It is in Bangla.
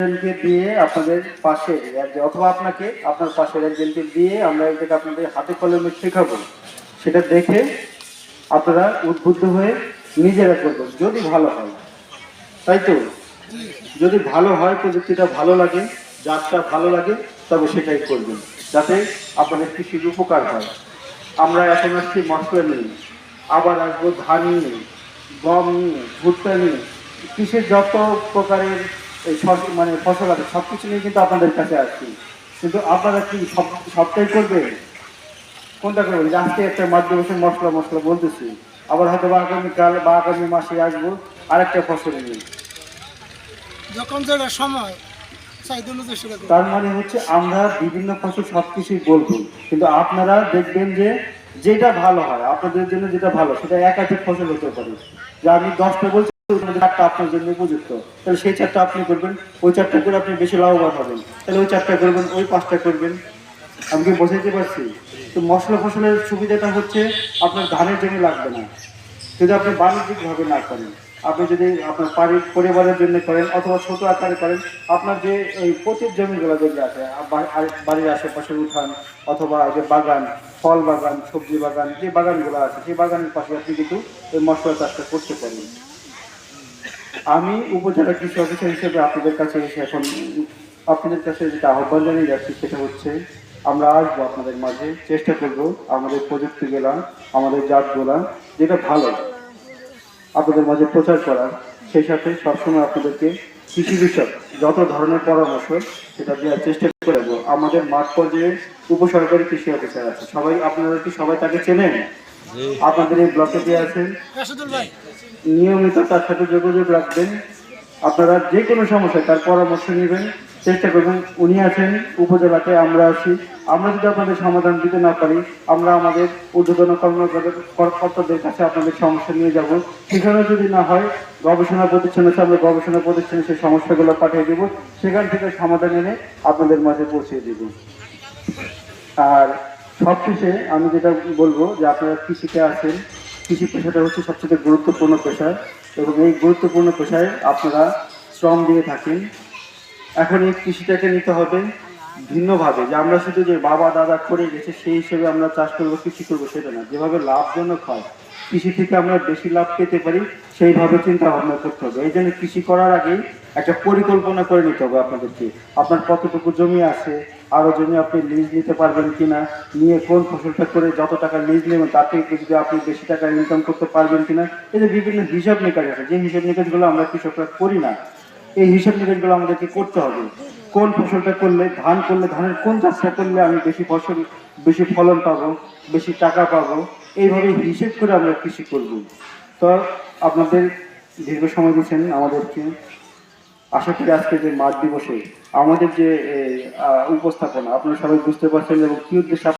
একজনকে দিয়ে আপনাদের পাশে অথবা আপনাকে আপনার পাশের একজনকে দিয়ে আমরা এটাকে আপনাদের হাতে কলমে শেখাবো। সেটা দেখে আপনারা উদ্বুদ্ধ হয়ে নিজেরা করবেন, যদি ভালো হয়। তাই তো? যদি ভালো হয়, প্রযুক্তিটা ভালো লাগে যাত্রা ভালো লাগে, তবে সেটাই করবেন, যাতে আপনাদের কৃষির উপকার হয়। আমরা এখন আসছি মশলা নিয়ে, আবার আসব ধান নিয়ে, গম নিয়ে, ভুট্টা নিয়ে। কৃষির যত প্রকারের এই মানে ফসল আছে সব কিছু নিয়ে কিন্তু আপনাদের কাছে আসছি। কিন্তু আপনারা কি সব সবটাই করবেন? কোনটা করবেন? আজকে একটা মাধ্যমে মশলা মশলা বলতেছি। আবার হয়তো বা আগামীকাল বা আগামী মাসে আসব আরেকটা ফসল নিয়ে। যখন যেটা সময় করব। তার মানে হচ্ছে আমরা বিভিন্ন ফসল সব কিছুই বলব। কিন্তু আপনারা দেখবেন যে যেটা ভালো হয় আপনাদের জন্য যেটা ভালো সেটা একাধিক ফসল হতে পারে। যে আমি দশটা বলছি চারটা আপনার জন্য উপযুক্ত, তাহলে সেই চারটা আপনি করবেন, ওই চারটা করে আপনি বেশি লাভবান হবেন। তাহলে ওই চারটা করবেন, ওই পাঁচটা করবেন। আমি কি বোঝাইতে পারছি? তো মশলা ফসলের সুবিধাটা হচ্ছে আপনার ধানের জমি লাগবে না। যদি আপনি বাণিজ্যিকভাবে না করেন, আপনি যদি আপনার বাড়ির পরিবারের জন্য করেন অথবা ছোট আকারে করেন, আপনার যে এই পতির জমিগুলো যেগুলো আছে বাড়ির আশেপাশে উঠান অথবা যে বাগান, ফল বাগান, সবজি বাগান, যে বাগানগুলো আছে, সেই বাগানের পাশে আপনি কিন্তু এই মশলা চাষটা করতে পারেন। আমি উপজেলা কৃষি অফিসার হিসেবে আপনাদের কাছে এসে এখন, আপনাদের কাছে যেটা আহ্বান জানিয়ে যাচ্ছি সেটা হচ্ছে, আমরা আসব আপনাদের মাঝে, চেষ্টা করব আমাদের প্রযুক্তিগুলা আমাদের জাতগুলা যেটা ভালো, আপনাদের মাঝে প্রচার করার। সেই সাথে সবসময় আপনাদেরকে কৃষি বিষয়ক যত ধরনের পরামর্শ, সেটা দেওয়ার চেষ্টা করব আমাদের মাঠ পর্যায়ে উপসরকারি কৃষি অফিসার আছে। সবাই, আপনারা কি সবাই তাকে চেনেন? আপনাদের এই ব্লকে দিয়ে আছেন? নিয়মিত তার সাথে যোগাযোগ রাখবেন। আপনারা যে কোনো সমস্যায় তার পরামর্শ নেবেন চেষ্টা করবেন। উনি আছেন উপজেলাতে আমরা আছি। আমরা যদি আপনাদের সমাধান দিতে না পারি আমরা আমাদের ঊর্ধ্বতন কর্মকর্তা- কর্মকর্তাদের কাছে আপনাদের সমস্যা নিয়ে যাব। সেখানে যদি না হয় গবেষণা প্রতিষ্ঠান আছে আমরা গবেষণা প্রতিষ্ঠানে সেই সমস্যাগুলো পাঠিয়ে দেবো। সেখান থেকে সমাধান এনে আপনাদের মাঝে পৌঁছে দেবো। আর সবশেষে আমি যেটা বলব যে আপনারা কৃষিতে আছেন, কৃষি পেশাটা হচ্ছে সবচেয়ে গুরুত্বপূর্ণ পেশা এবং এই গুরুত্বপূর্ণ পেশায় আপনারা শ্রম দিয়ে থাকেন। এখন এই কৃষিটাকে নিতে হবে ভিন্নভাবে, যে আমরা শুধু যে বাবা, দাদা করে গেছে, সেই হিসেবে আমরা চাষ করব, কৃষি করব, সেটা না। যেভাবে লাভজনক হয়, কৃষি থেকে আমরা বেশি লাভ পেতে পারি, সেইভাবে চিন্তা ভাবনা করতে হবে। এই জন্য কৃষি করার আগেই একটা পরিকল্পনা করে নিতে হবে আপনাদেরকে। আপনার কতটুকু জমি আছে আরও জমি আপনি লিজ নিতে পারবেন কি না নিয়ে কোন ফসলটা করে যত টাকা লিজ নেবেন, তার থেকে যদি আপনি বেশি টাকা ইনকাম করতে পারবেন কিনা, এই যে বিভিন্ন হিসাব নিকাশ আছে, যে হিসাব নিকাশগুলো আমরা কৃষকরা করি না, এই হিসাব নিকাশগুলো আমাদেরকে করতে হবে। কোন ফসলটা করলে, ধান করলে, ধানের কোন চাষটা করলে আমি বেশি ফসল, বেশি ফলন পাবো, বেশি টাকা পাবো, এইভাবে হিসেব করে আমরা কৃষি করব। তো আপনাদের দীর্ঘ সময় দিয়েছেন আমাদেরকে। আশা করি আজকে যে মাঠ দিবসে আমাদের যে উপস্থাপনা, আপনারা সবাই বুঝতে পারছেন এবং কি উদ্দেশ্যে